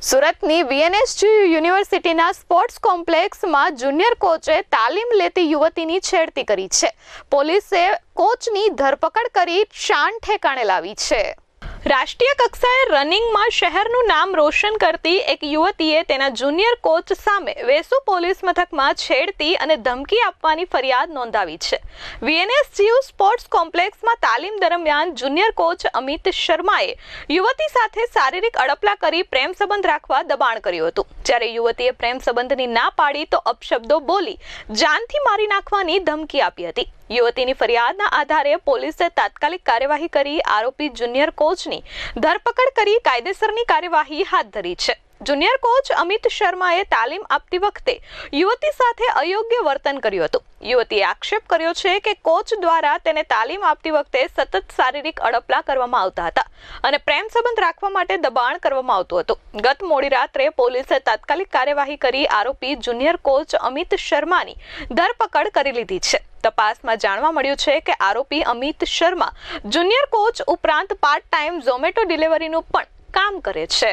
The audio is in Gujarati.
સુરતની વીએનએસજી યુનિવર્સિટીના સ્પોર્ટ્સ કોમ્પ્લેક્સમાં જુનિયર કોચે તાલીમ લેતી યુવતીની છેડતી કરી છે. પોલીસે કોચની ધરપકડ કરી શાન ઠેકાણે લાવી છે. રાષ્ટ્રીય કક્ષાએ રનિંગમાં શહેરનું નામ રોશન કરતી એક યુવતીએ તેના જુનિયર કોચ સામે વેસુ પોલીસ મથકમાં છેડતી અને ધમકી આપવાની ફરિયાદ નોંધાવી છે. વીએનએસજીયુ સ્પોર્ટ્સ કોમ્પ્લેક્સમાં તાલીમ દરમિયાન જુનિયર કોચ અમિત શર્માએ યુવતી સાથે શારીરિક અડપલા કરી પ્રેમ સંબંધ રાખવા દબાણ કર્યું હતું. જ્યારે યુવતીએ પ્રેમ સંબંધની ના પાડી તો અપશબ્દો બોલી જાનથી મારી નાખવાની ધમકી આપી હતી. યુવતીની ફરિયાદના આધારે પોલીસે તાત્કાલિક કાર્યવાહી કરી આરોપી જુનિયર કોચની ધરપકડ કરી કાયદેસરની કાર્યવાહી હાથ ધરી છે. જુનિયર કોચ અમિત શર્માએ તાલીમ આપતી વખતે યુવતી સાથે અયોગ્ય વર્તન કર્યું હતું. યુવતીએ આક્ષેપ કર્યો છે કે કોચ દ્વારા તેને તાલીમ આપતી વખતે સતત શારીરિક અડપલા કરવામાં આવતા હતા અને પ્રેમ સંબંધ રાખવા માટે દબાણ કરવામાં આવતું હતું. ગત મોડી રાત્રે પોલીસે તાત્કાલિક કાર્યવાહી કરી આરોપી જુનિયર કોચ અમિત શર્માની ધરપકડ કરી લીધી છે. તપાસમાં જાણવા મળ્યું છે કે આરોપી અમિત શર્મા જુનિયર કોચ ઉપરાંત પાર્ટ ટાઈમ ઝોમેટો ડિલિવરીનું પણ કામ કરે છે.